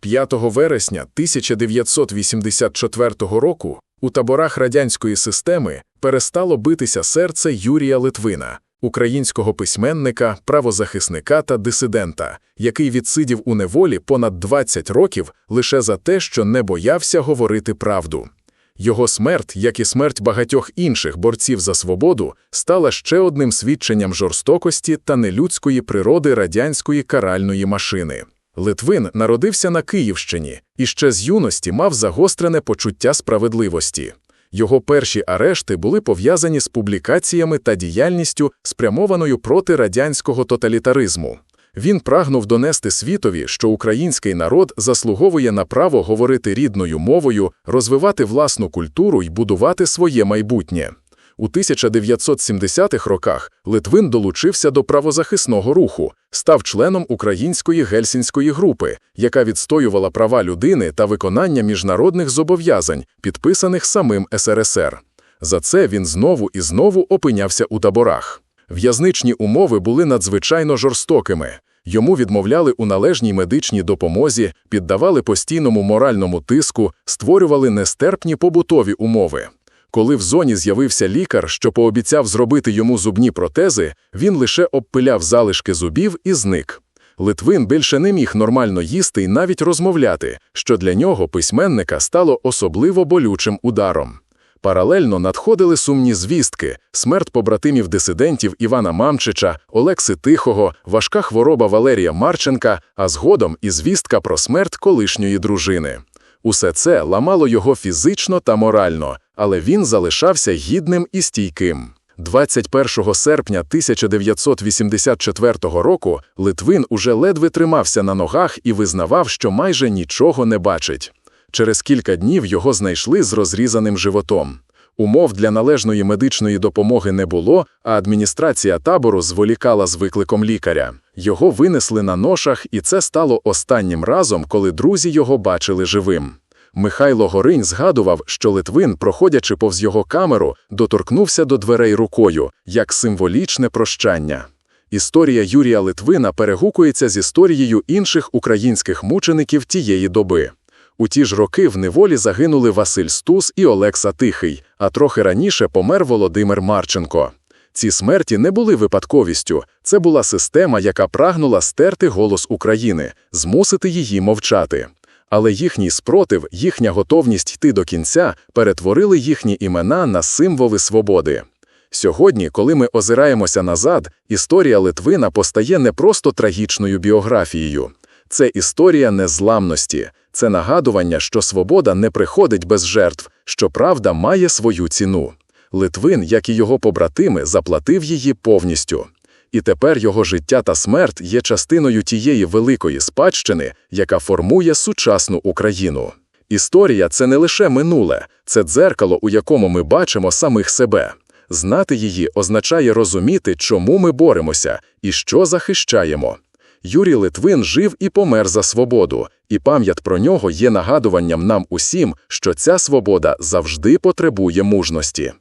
5 вересня 1984 року у таборах радянської системи перестало битися серце Юрія Литвина, українського письменника, правозахисника та дисидента, який відсидів у неволі понад 20 років лише за те, що не боявся говорити правду. Його смерть, як і смерть багатьох інших борців за свободу, стала ще одним свідченням жорстокості та нелюдської природи радянської каральної машини. Литвин народився на Київщині і ще з юності мав загострене почуття справедливості. Його перші арешти були пов'язані з публікаціями та діяльністю, спрямованою проти радянського тоталітаризму. Він прагнув донести світові, що український народ заслуговує на право говорити рідною мовою, розвивати власну культуру і будувати своє майбутнє. У 1970-х роках Литвин долучився до правозахисного руху, став членом української гельсінської групи, яка відстоювала права людини та виконання міжнародних зобов'язань, підписаних самим СРСР. За це він знову і знову опинявся у таборах. В'язничні умови були надзвичайно жорстокими. Йому відмовляли у належній медичній допомозі, піддавали постійному моральному тиску, створювали нестерпні побутові умови. Коли в зоні з'явився лікар, що пообіцяв зробити йому зубні протези, він лише обпиляв залишки зубів і зник. Литвин більше не міг нормально їсти і навіть розмовляти, що для нього письменника стало особливо болючим ударом. Паралельно надходили сумні звістки, смерть побратимів дисидентів Івана Мамчича, Олекси Тихого, важка хвороба Валерія Марченка, а згодом і звістка про смерть колишньої дружини. Усе це ламало його фізично та морально, але він залишався гідним і стійким. 21 серпня 1984 року Литвин уже ледве тримався на ногах і визнавав, що майже нічого не бачить. Через кілька днів його знайшли з розрізаним животом. Умов для належної медичної допомоги не було, а адміністрація табору зволікала з викликом лікаря. Його винесли на ношах, і це стало останнім разом, коли друзі його бачили живим. Михайло Горинь згадував, що Литвин, проходячи повз його камеру, доторкнувся до дверей рукою, як символічне прощання. Історія Юрія Литвина перегукується з історією інших українських мучеників тієї доби. У ті ж роки в неволі загинули Василь Стус і Олекса Тихий, а трохи раніше помер Володимир Марченко. Ці смерті не були випадковістю, це була система, яка прагнула стерти голос України, змусити її мовчати. Але їхній спротив, їхня готовність йти до кінця перетворили їхні імена на символи свободи. Сьогодні, коли ми озираємося назад, історія Литвина постає не просто трагічною біографією. Це історія незламності, це нагадування, що свобода не приходить без жертв, що правда має свою ціну. Литвин, як і його побратими, заплатив її повністю. І тепер його життя та смерть є частиною тієї великої спадщини, яка формує сучасну Україну. Історія це не лише минуле, це дзеркало, у якому ми бачимо самих себе. Знати її означає розуміти, чому ми боремося і що захищаємо. Юрій Литвин жив і помер за свободу, і пам'ять про нього є нагадуванням нам усім, що ця свобода завжди потребує мужності.